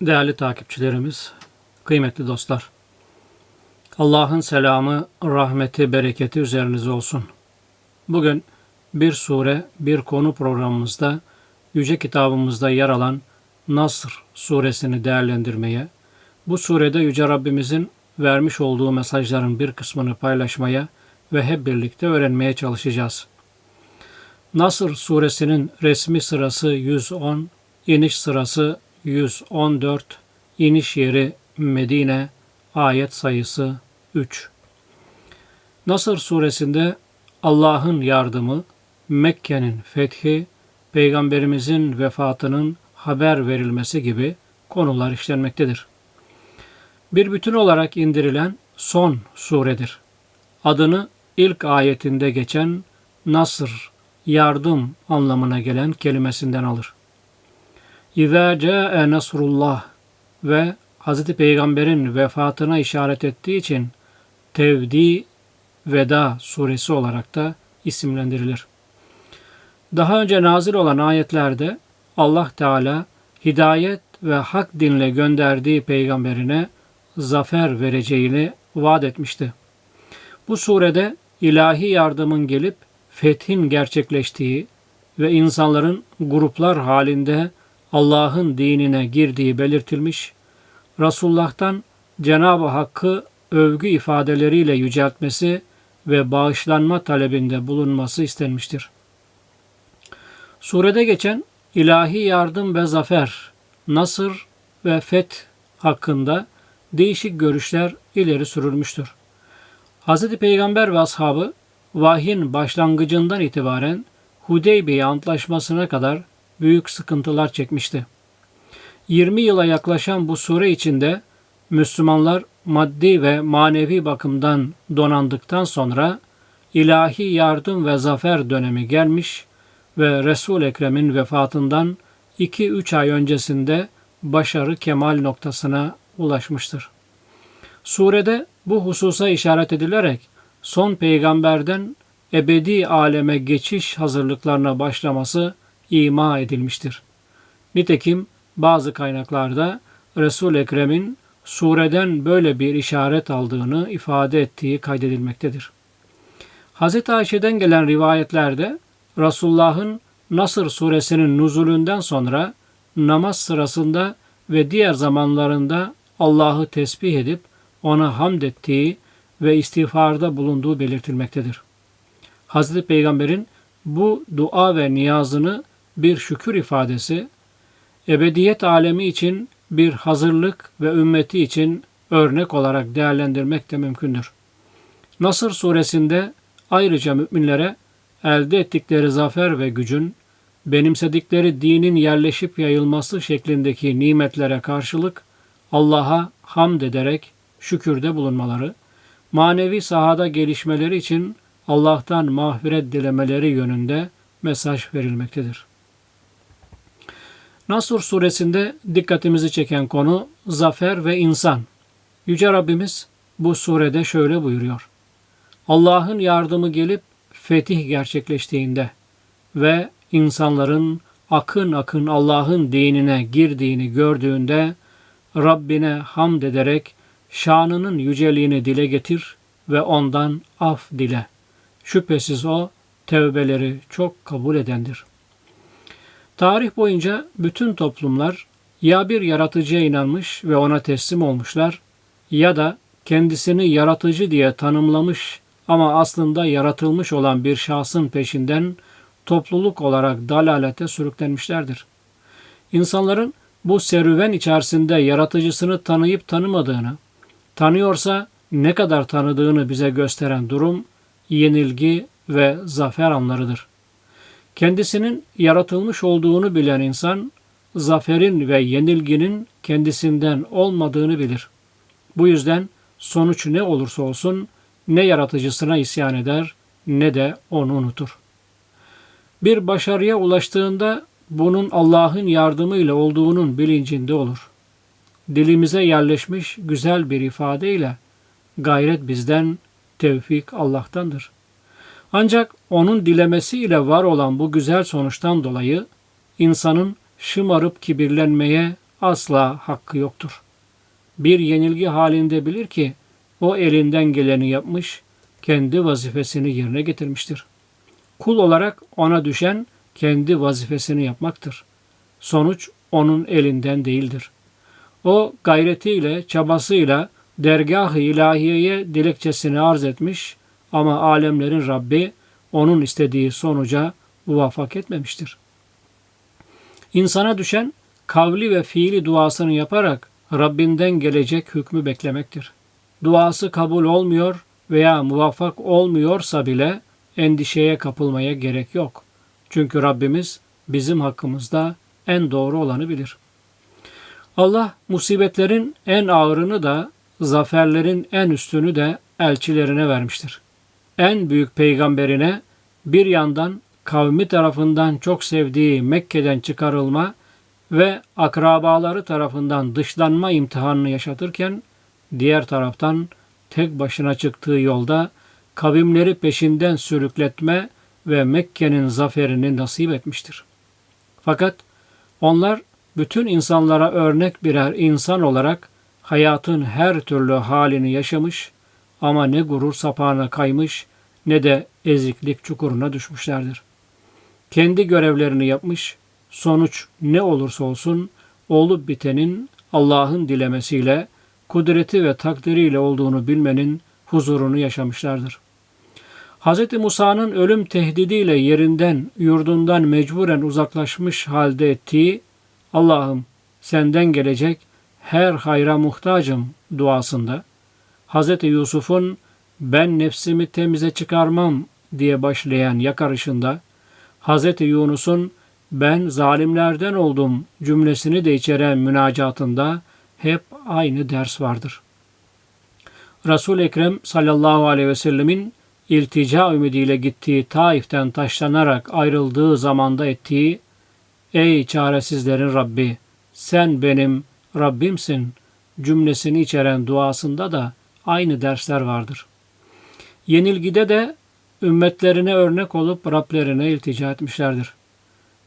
Değerli takipçilerimiz, kıymetli dostlar. Allah'ın selamı, rahmeti, bereketi üzerinize olsun. Bugün bir sure, bir konu programımızda Yüce kitabımızda yer alan Nasr suresini değerlendirmeye, bu surede Yüce Rabbimizin vermiş olduğu mesajların bir kısmını paylaşmaya ve hep birlikte öğrenmeye çalışacağız. Nasr suresinin resmi sırası 110, iniş sırası 114, iniş yeri Medine, ayet sayısı 3. Nasr suresinde Allah'ın yardımı, Mekke'nin fethi, Peygamberimizin vefatının haber verilmesi gibi konular işlenmektedir. Bir bütün olarak indirilen son suredir. Adını ilk ayetinde geçen Nasr, yardım anlamına gelen kelimesinden alır. İzâ câe nasrullah ve Hz. Peygamber'in vefatına işaret ettiği için Tevdi Veda suresi olarak da isimlendirilir. Daha önce nazil olan ayetlerde Allah Teala hidayet ve hak dinle gönderdiği peygamberine zafer vereceğini vaat etmişti. Bu surede ilahi yardımın gelip fethin gerçekleştiği ve insanların gruplar halinde Allah'ın dinine girdiği belirtilmiş, Resulullah'tan Cenab-ı Hakk'ı övgü ifadeleriyle yüceltmesi ve bağışlanma talebinde bulunması istenmiştir. Surede geçen ilahi yardım ve zafer, nasır ve feth hakkında değişik görüşler ileri sürülmüştür. Hz. Peygamber ve ashabı vahyin başlangıcından itibaren Hudeybiye Antlaşması'na kadar büyük sıkıntılar çekmişti. 20 yıla yaklaşan bu sure içinde Müslümanlar maddi ve manevi bakımdan donandıktan sonra ilahi yardım ve zafer dönemi gelmiş ve Resul Ekrem'in vefatından 2-3 ay öncesinde başarı kemal noktasına ulaşmıştır. Surede bu hususa işaret edilerek son peygamberden ebedi aleme geçiş hazırlıklarına başlaması ima edilmiştir. Nitekim bazı kaynaklarda Resul Ekrem'in sureden böyle bir işaret aldığını ifade ettiği kaydedilmektedir. Hz. Ayşe'den gelen rivayetlerde Resulullah'ın Nasır suresinin nuzulünden sonra namaz sırasında ve diğer zamanlarında Allah'ı tesbih edip ona hamd ettiği ve istiğfarda bulunduğu belirtilmektedir. Hazreti Peygamber'in bu dua ve niyazını bir şükür ifadesi, ebediyet alemi için bir hazırlık ve ümmeti için örnek olarak değerlendirmek de mümkündür. Nasır suresinde ayrıca müminlere elde ettikleri zafer ve gücün, benimsedikleri dinin yerleşip yayılması şeklindeki nimetlere karşılık Allah'a hamd ederek şükürde bulunmaları, manevi sahada gelişmeleri için Allah'tan mağfiret dilemeleri yönünde mesaj verilmektedir. Nasr suresinde dikkatimizi çeken konu zafer ve insan. Yüce Rabbimiz bu surede şöyle buyuruyor. Allah'ın yardımı gelip fetih gerçekleştiğinde ve insanların akın akın Allah'ın dinine girdiğini gördüğünde Rabbine hamd ederek şanının yüceliğini dile getir ve ondan af dile. Şüphesiz o tevbeleri çok kabul edendir. Tarih boyunca bütün toplumlar ya bir yaratıcıya inanmış ve ona teslim olmuşlar ya da kendisini yaratıcı diye tanımlamış ama aslında yaratılmış olan bir şahsın peşinden topluluk olarak dalalete sürüklenmişlerdir. İnsanların bu serüven içerisinde yaratıcısını tanıyıp tanımadığını, tanıyorsa ne kadar tanıdığını bize gösteren durum yenilgi ve zafer anlarıdır. Kendisinin yaratılmış olduğunu bilen insan, zaferin ve yenilginin kendisinden olmadığını bilir. Bu yüzden sonuç ne olursa olsun ne yaratıcısına isyan eder ne de onu unutur. Bir başarıya ulaştığında bunun Allah'ın yardımıyla olduğunun bilincinde olur. Dilimize yerleşmiş güzel bir ifadeyle gayret bizden, tevfik Allah'tandır. Ancak onun dilemesiyle var olan bu güzel sonuçtan dolayı insanın şımarıp kibirlenmeye, asla hakkı yoktur. Bir yenilgi halinde bilir ki o elinden geleni yapmış, kendi vazifesini yerine getirmiştir. Kul olarak ona düşen kendi vazifesini yapmaktır. Sonuç onun elinden değildir. O gayretiyle, çabasıyla dergah-ı ilahiyeye dilekçesini arz etmiş ama alemlerin Rabbi onun istediği sonuca muvaffak etmemiştir. İnsana düşen kavli ve fiili duasını yaparak Rabbinden gelecek hükmü beklemektir. Duası kabul olmuyor veya muvaffak olmuyorsa bile endişeye kapılmaya gerek yok. Çünkü Rabbimiz bizim hakkımızda en doğru olanı bilir. Allah musibetlerin en ağırını da zaferlerin en üstünü de elçilerine vermiştir. En büyük peygamberine bir yandan kavmi tarafından çok sevdiği Mekke'den çıkarılma ve akrabaları tarafından dışlanma imtihanını yaşatırken diğer taraftan tek başına çıktığı yolda kavimleri peşinden sürükletme ve Mekke'nin zaferini nasip etmiştir. Fakat onlar bütün insanlara örnek birer insan olarak hayatın her türlü halini yaşamış ama ne gurur sapağına kaymış ne de eziklik çukuruna düşmüşlerdir. Kendi görevlerini yapmış, sonuç ne olursa olsun olup bitenin Allah'ın dilemesiyle, kudreti ve takdiriyle olduğunu bilmenin huzurunu yaşamışlardır. Hz. Musa'nın ölüm tehdidiyle yerinden, yurdundan mecburen uzaklaşmış halde ettiği Allah'ım senden gelecek her hayra muhtacım duasında Hz. Yusuf'un ben nefsimi temize çıkarmam diye başlayan yakarışında Hz. Yunus'un ben zalimlerden oldum cümlesini de içeren münacatında hep aynı ders vardır. resul Ekrem sallallahu aleyhi ve sellemin iltica ümidiyle gittiği Taif'ten taşlanarak ayrıldığı zamanda ettiği Ey çaresizlerin Rabbi sen benim Rabbimsin cümlesini içeren duasında da aynı dersler vardır. Yenilgide de ümmetlerine örnek olup Rablerine iltica etmişlerdir.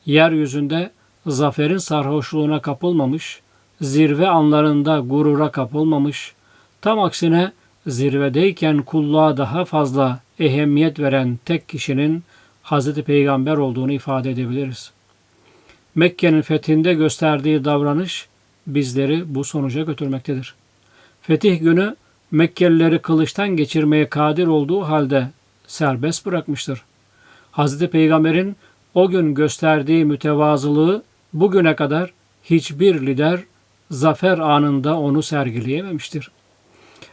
Yeryüzünde zaferin sarhoşluğuna kapılmamış, zirve anlarında gurura kapılmamış, tam aksine zirvedeyken kulluğa daha fazla ehemmiyet veren tek kişinin Hz. Peygamber olduğunu ifade edebiliriz. Mekke'nin fethinde gösterdiği davranış bizleri bu sonuca götürmektedir. Fetih günü Mekkelileri kılıçtan geçirmeye kadir olduğu halde serbest bırakmıştır. Hz. Peygamber'in o gün gösterdiği mütevazılığı bugüne kadar hiçbir lider zafer anında onu sergileyememiştir.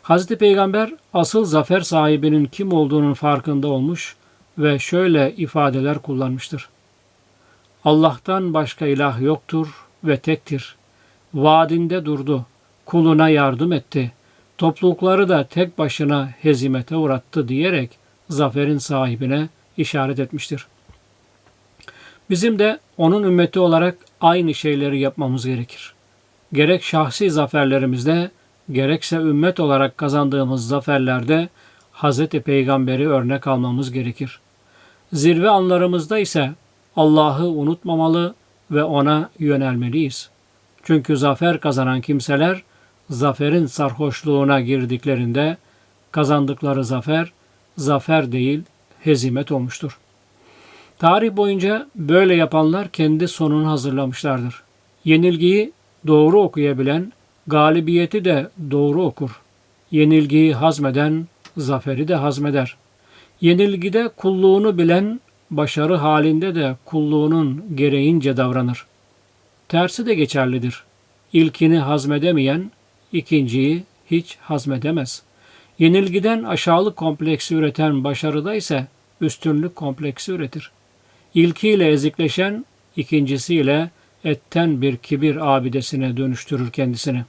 Hz. Peygamber asıl zafer sahibinin kim olduğunun farkında olmuş ve şöyle ifadeler kullanmıştır. Allah'tan başka ilah yoktur ve tektir. Vaadinde durdu, kuluna yardım etti. Toplulukları da tek başına hezimete uğrattı diyerek zaferin sahibine işaret etmiştir. Bizim de onun ümmeti olarak aynı şeyleri yapmamız gerekir. Gerek şahsi zaferlerimizde, gerekse ümmet olarak kazandığımız zaferlerde Hz. Peygamber'i örnek almamız gerekir. Zirve anlarımızda ise Allah'ı unutmamalı ve ona yönelmeliyiz. Çünkü zafer kazanan kimseler zaferin sarhoşluğuna girdiklerinde kazandıkları zafer zafer değil hezimet olmuştur. Tarih boyunca böyle yapanlar kendi sonunu hazırlamışlardır. Yenilgiyi doğru okuyabilen galibiyeti de doğru okur. Yenilgiyi hazmeden zaferi de hazmeder. Yenilgide kulluğunu bilen başarı halinde de kulluğunun gereğince davranır. Tersi de geçerlidir. İlkini hazmedemeyen ikinciyi hiç hazmedemez. Yenilgiden aşağılık kompleksi üreten başarıda ise üstünlük kompleksi üretir. İlkiyle ezikleşen ikincisiyle etten bir kibir abidesine dönüştürür kendisini.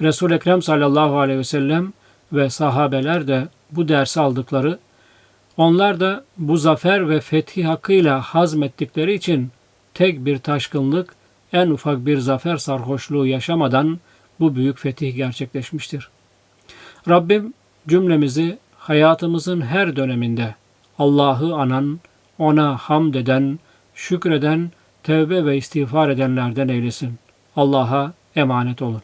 Resul-i Ekrem sallallahu aleyhi ve sellem ve sahabeler de bu dersi aldıkları onlar da bu zafer ve fethi hakkıyla hazmettikleri için tek bir taşkınlık, en ufak bir zafer sarhoşluğu yaşamadan bu büyük fetih gerçekleşmiştir. Rabbim cümlemizi hayatımızın her döneminde Allah'ı anan, ona hamd eden, şükreden, tevbe ve istiğfar edenlerden eylesin. Allah'a emanet olun.